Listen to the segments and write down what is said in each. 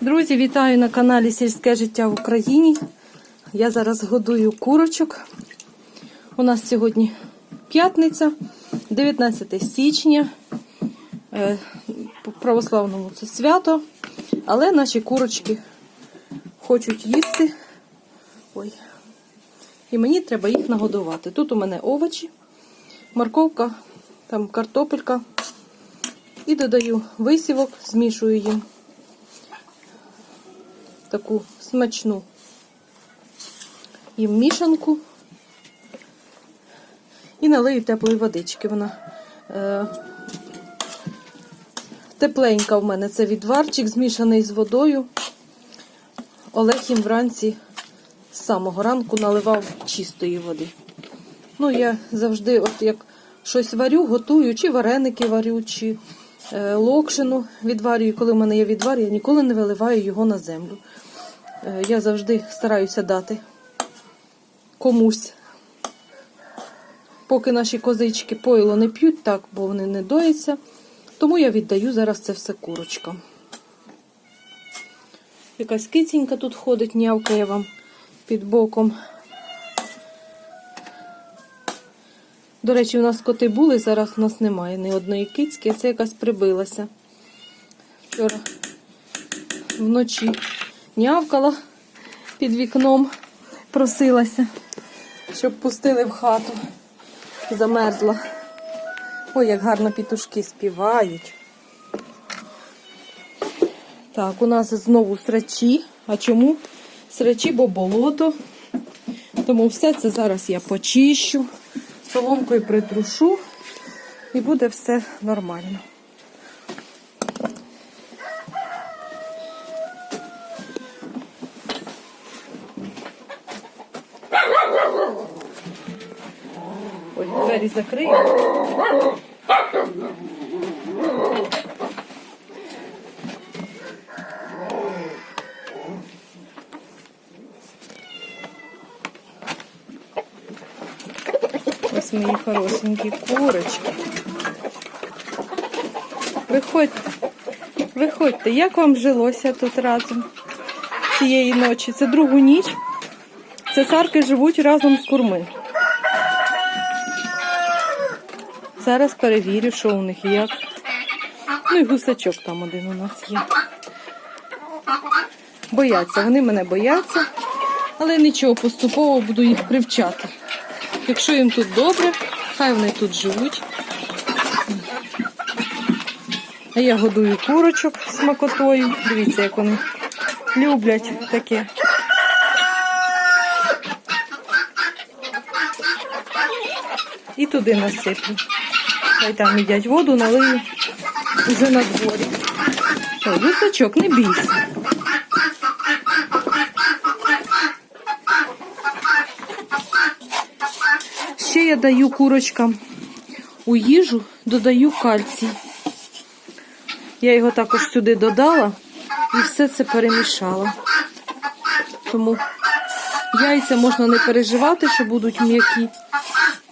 Друзі, вітаю на каналі Сільське життя в Україні. Я зараз годую курочок. У нас сьогодні п'ятниця, 19 січня. Е, По православному це свято. Але наші курочки хочуть їсти. Ой. І мені треба їх нагодувати. Тут у мене овочі, морковка, там картопелька. І додаю висівок, змішую їм таку смачну їм мішанку. І налию теплої водички. Вона е, тепленька в мене це відварчик, змішаний з водою. Олег їм вранці з самого ранку наливав чистої води. Ну, я завжди, от як щось варю, готую, чи вареники варю, чи локшину відварюю. Коли в мене є відвар, я ніколи не виливаю його на землю. Е, я завжди стараюся дати комусь. Поки наші козички пойло не п'ють, так, бо вони не дояться. Тому я віддаю зараз це все курочкам. Якась кицінька тут ходить, нявкає вам під боком. До речі, у нас коти були, зараз у нас немає ні одної кицьки, це якась прибилася. Вчора вночі нявкала під вікном, просилася, щоб пустили в хату. Замерзла. Ой, як гарно пітушки співають. Так, у нас знову срачі. А чому? Срачі, бо болото. Тому все це зараз я почищу, соломкою притрушу і буде все нормально. Ой, двері закрию. Ось мої хорошенькі курочки. Виходьте, виходьте, як вам жилося тут разом цієї ночі? Це другу ніч. Цесарки живуть разом з курми. Зараз перевірю, що у них як. Ну і гусачок там один у нас є. Бояться, вони мене бояться, але нічого, поступово буду їх привчати. Якщо їм тут добре, хай вони тут живуть. А я годую курочок з макотою. Дивіться, як вони люблять таке. І туди насиплю. Хай там їдять воду, налию вже на дворі. Ой, гусачок, не бійся. Я даю курочкам у їжу, додаю кальцій. Я його також сюди додала і все це перемішала. Тому яйця можна не переживати, що будуть м'які.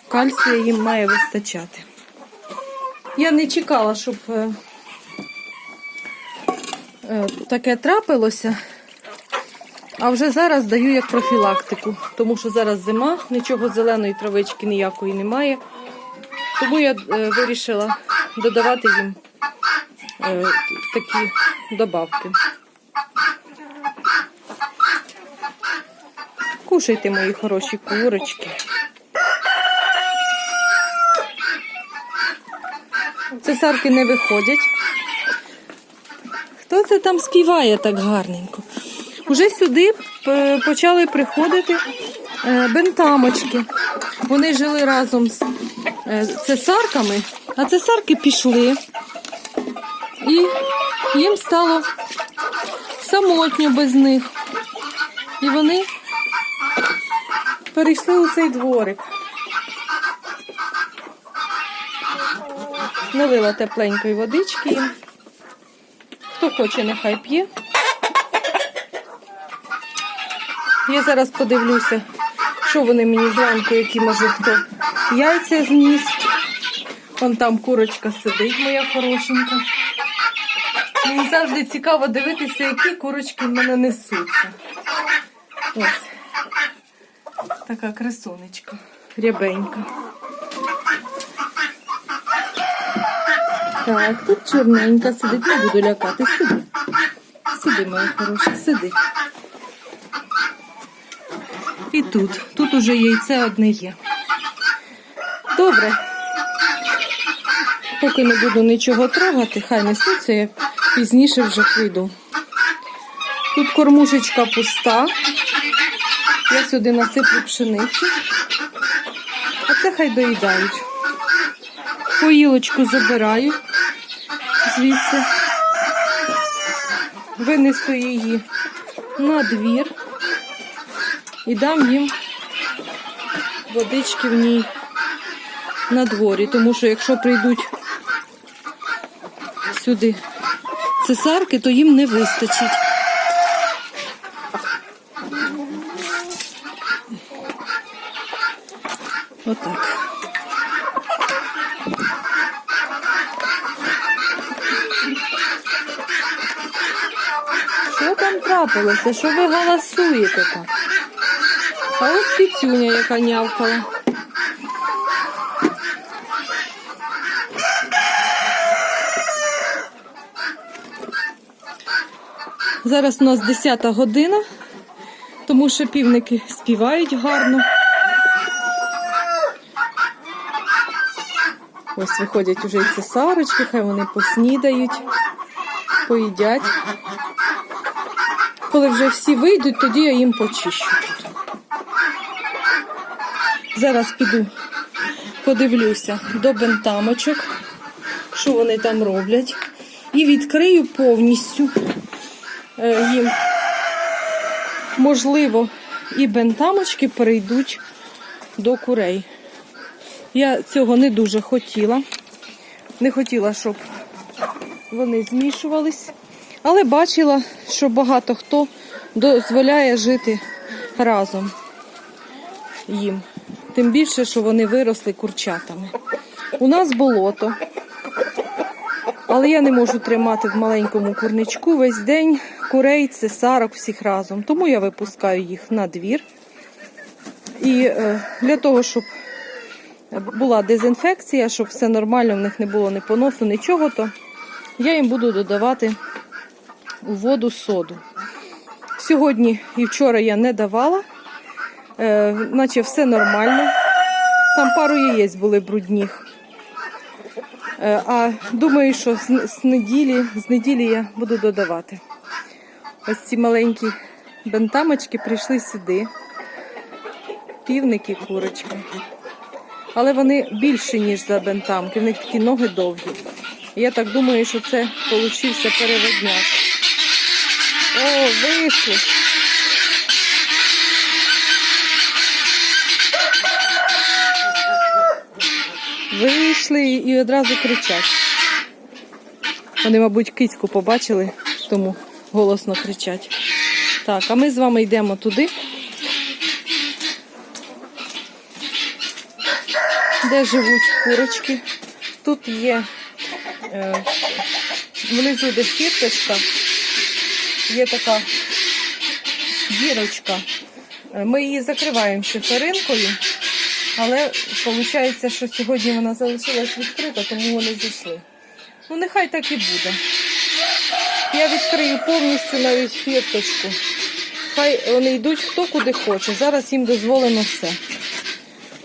Кальція їм має вистачати. Я не чекала, щоб е, е, таке трапилося. А вже зараз даю як профілактику, тому що зараз зима, нічого зеленої травички ніякої немає. Тому я е, вирішила додавати їм е, такі добавки. Кушайте, мої хороші курочки. Цесарки не виходять. Хто це там співає так гарненько? Уже сюди е, почали приходити е, бентамочки. Вони жили разом з е, цесарками, а цесарки пішли. І їм стало самотньо без них. І вони перейшли у цей дворик. Налила тепленької водички. Хто хоче, нехай п'є. Я зараз подивлюся, що вони мені зранку, які може хто яйця зніс. Вон там курочка сидить, моя хорошенька. Мені завжди цікаво дивитися, які курочки в мене несуться. Ось. Така красунечка. Рябенька. Так, тут чорненька сидить, не буду лякати. Сиди. Сиди, моя хороша, сиди. І тут. Тут уже яйце одне є. Добре. Поки не буду нічого трогати, хай несуться, я пізніше вже прийду. Тут кормушечка пуста. Я сюди насиплю пшеницю. А це хай доїдають. Поїлочку забираю звідси. Винесу її на двір і дам їм водички в ній на дворі, тому що якщо прийдуть сюди цесарки, то їм не вистачить. Отак. Що там трапилося? Що ви галасуєте так? А ось кицюня, яка нявкала. Зараз у нас 10 година, тому що півники співають гарно. Ось виходять уже і цесарочки, хай вони поснідають, поїдять. Коли вже всі вийдуть, тоді я їм почищу. Зараз піду, подивлюся до бентамочок, що вони там роблять, і відкрию повністю е, їм. Можливо, і бентамочки перейдуть до курей. Я цього не дуже хотіла. Не хотіла, щоб вони змішувались. Але бачила, що багато хто дозволяє жити разом їм. Тим більше, що вони виросли курчатами. У нас болото. Але я не можу тримати в маленькому курничку весь день курей, цесарок всіх разом. Тому я випускаю їх на двір. І е, для того, щоб була дезінфекція, щоб все нормально, в них не було ні поносу, нічого, то я їм буду додавати воду соду. Сьогодні і вчора я не давала, е, наче все нормально. Там пару яєць були брудніх. Е, а думаю, що з, з неділі, з неділі я буду додавати. Ось ці маленькі бентамочки прийшли сюди. Півники, курочки. Але вони більші, ніж за бентамки. В них такі ноги довгі. Я так думаю, що це получився переводняк. О, вийшли. Вийшли і одразу кричать. Вони, мабуть, кицьку побачили, тому голосно кричать. Так, а ми з вами йдемо туди, де живуть курочки. Тут є е, внизу де фірточка, є така дірочка. Е, Ми її закриваємо шиферинкою, але виходить, що сьогодні вона залишилась відкрита, тому вони зійшли. Ну, нехай так і буде. Я відкрию повністю навіть фірточку. Хай вони йдуть хто куди хоче. Зараз їм дозволено все.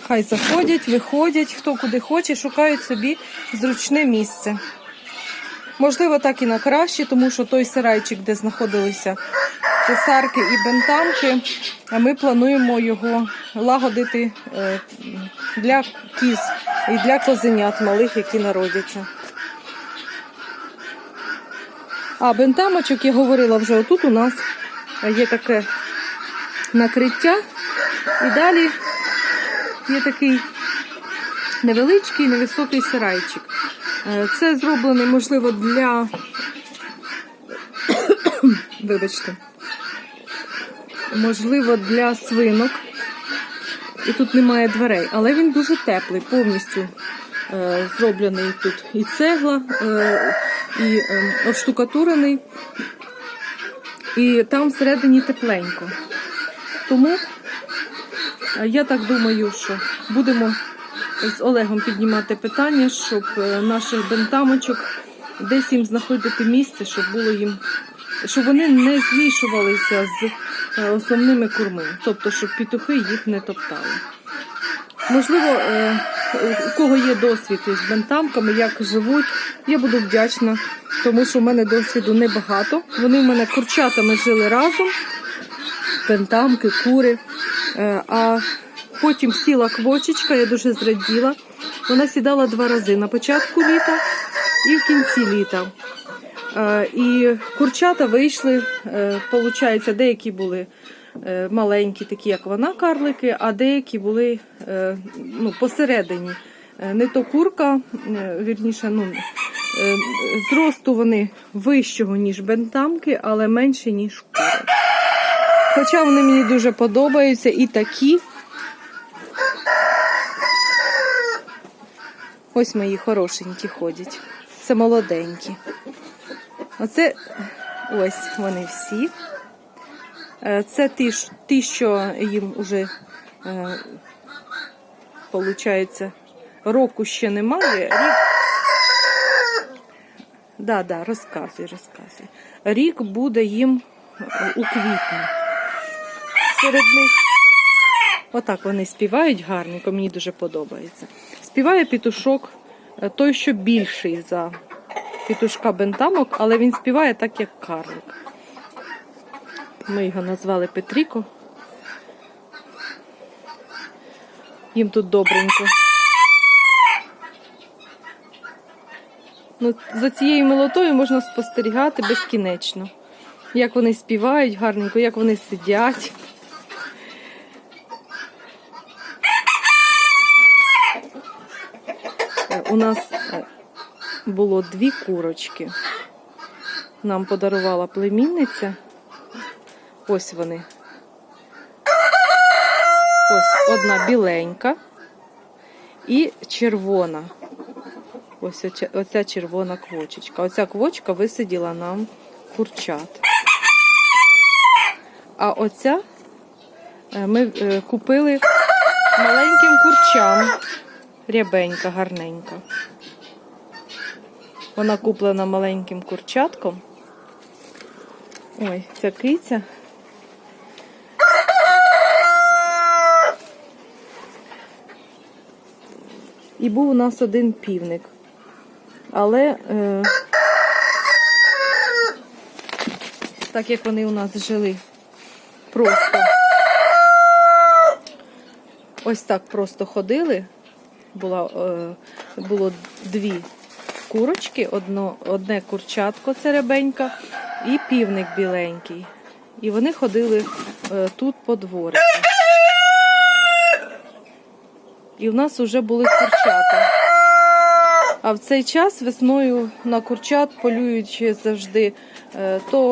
Хай заходять, виходять, хто куди хоче, шукають собі зручне місце. Можливо, так і на краще, тому що той сарайчик, де знаходилися цесарки і бентамки, ми плануємо його лагодити е, для кіз і для козенят малих, які народяться. А бентамочок, я говорила вже, отут у нас є таке накриття. І далі є такий невеличкий, невисокий сарайчик. Е, Це зроблений, можливо, для. Вибачте. Можливо, для свинок. І тут немає дверей, але він дуже теплий, повністю е, зроблений тут і цегла. Е, і е, оштукатурений, і там всередині тепленько. Тому е, я так думаю, що будемо з Олегом піднімати питання, щоб е, наших бентамочок десь їм знаходити місце, щоб було їм, щоб вони не змішувалися з е, основними курми, тобто, щоб петухи їх не топтали. Можливо, е, у кого є досвід із бентамками, як живуть, я буду вдячна, тому що в мене досвіду небагато. Вони в мене курчатами жили разом, бентамки, кури. А потім сіла квочечка, я дуже зраділа. Вона сідала два рази на початку літа і в кінці літа. Е, І курчата вийшли, виходить, деякі були е, маленькі, такі як вона, карлики, а деякі були е, ну, посередині. Е, Не то курка, е, вірніше, ну, е, зросту вони вищого, ніж бентамки, але менше, ніж кури. Хоча вони мені дуже подобаються і такі. Ось мої хорошенькі ходять. Це молоденькі. Оце ось вони всі. Е, Це ті, ті що їм вже, е, получається, року ще немає. Рік... Да, да, розказуй, розказуй. Рік буде їм е, у квітні. Серед них отак вони співають гарненько, мені дуже подобається. Співає пітушок, е, той, що більший за пітушка бентамок, але він співає так, як карлик. Ми його назвали Петріко. Їм тут добренько. Ну, за цією мелотою можна спостерігати безкінечно. Як вони співають гарненько, як вони сидять. У нас було дві курочки. Нам подарувала племінниця. Ось вони. Ось одна біленька і червона. Ось оця червона квочечка. Оця квочка висиділа нам курчат. А оця е, ми е, купили маленьким курчам. Рябенька, гарненька. Вона куплена маленьким курчатком. Ой, ця киця. І був у нас один півник. Але е, так як вони у нас жили просто ось так просто ходили, була, е, було дві курочки, одно, одне курчатко церебенька і півник біленький. І вони ходили е, тут по дворику. І в нас вже були курчата. А в цей час весною на курчат полюють завжди е, то.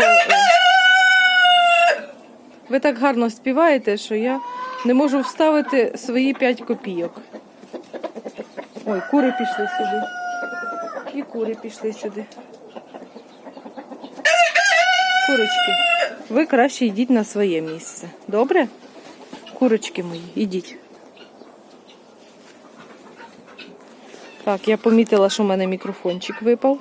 Ви так гарно співаєте, що я не можу вставити свої 5 копійок. Ой, кури пішли сюди. І кури пішли сюди. Курочки, ви краще йдіть на своє місце. Добре? Курочки мої, йдіть. Так, я помітила, що в мене мікрофончик випав.